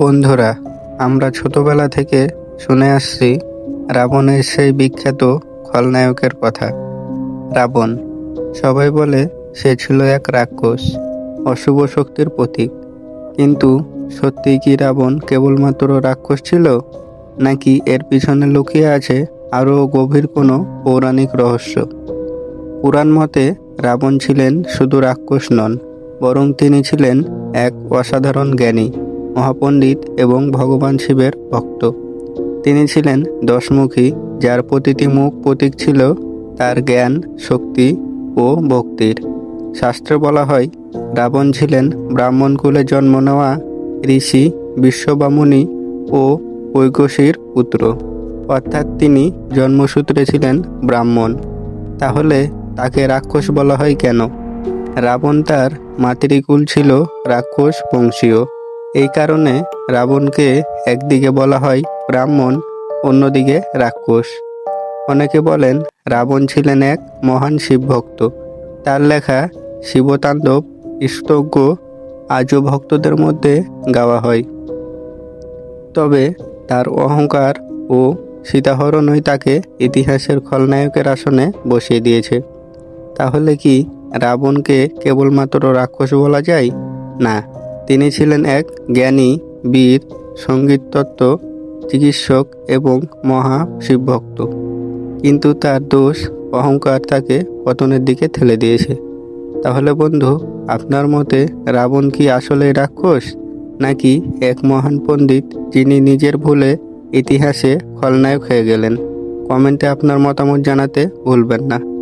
বন্ধুরা, আমরা ছোটবেলা থেকে শুনে আসছি রাবণের সেই বিখ্যাত খলনায়কের কথা। রাবণ, সবাই বলে সে ছিল এক রাক্ষস অশুভ শক্তির প্রতীক। কিন্তু সত্যি কি রাবণ কেবলমাত্র রাক্ষস ছিল, নাকি এর পিছনে লুকিয়ে আছে আরও গভীর কোনো পৌরাণিক রহস্য? পুরাণ মতে রাবণ ছিলেন শুধু রাক্ষস নন, বরং তিনি ছিলেন এক অসাধারণ জ্ঞানী। মহাপণ্ডিত এবং ভগবান শিবের ভক্ত। তিনি ছিলেন দশমুখী, যার প্রতিটি মুখ প্রতীক ছিল তার জ্ঞান, শক্তি ও ভক্তির। শাস্ত্রে বলা হয়, রাবণ ছিলেন ব্রাহ্মণ কুলে জন্ম নেওয়া ঋষি, বিশ্ববামুনি ও ঐকশীর পুত্র। অর্থাৎ তিনি জন্মসূত্রে ছিলেন ব্রাহ্মণ। তাহলে তাকে রাক্ষস বলা হয় কেন? রাবণ তার মাতৃকুল ছিল রাক্ষস বংশীয়। এই কারণে রাবণকে একদিকে বলা হয় ব্রাহ্মণ, অন্যদিকে রাক্ষস। অনেকে বলেন রাবণ ছিলেন এক মহান শিবভক্ত। তার লেখা শিবতাণ্ডব স্তজ্ঞ আজও ভক্তদের মধ্যে গাওয়া হয়। তবে তার অহংকার ও সীতাহরণই তাকে ইতিহাসের খলনায়কের আসনে বসিয়ে দিয়েছে। তাহলে কি রাবণকে কেবলমাত্র রাক্ষস বলা যায়? না। তিনি ছিলেন এক জ্ঞানী, বীর, সঙ্গীততত্ত্ব, চিকিৎসক এবং মহা শিবভক্ত কিন্তু তার দোষ, অহংকার তাকে পতনের দিকে ঠেলে দিয়েছে। তাহলে বন্ধু, আপনার মতে রাবণ কি আসলে রাক্ষস, নাকি এক মহান পণ্ডিত যিনি নিজের ভুলে ইতিহাসে খলনায়ক হয়ে গেলেন? কমেন্টে আপনার মতামত জানাতে ভুলবেন না।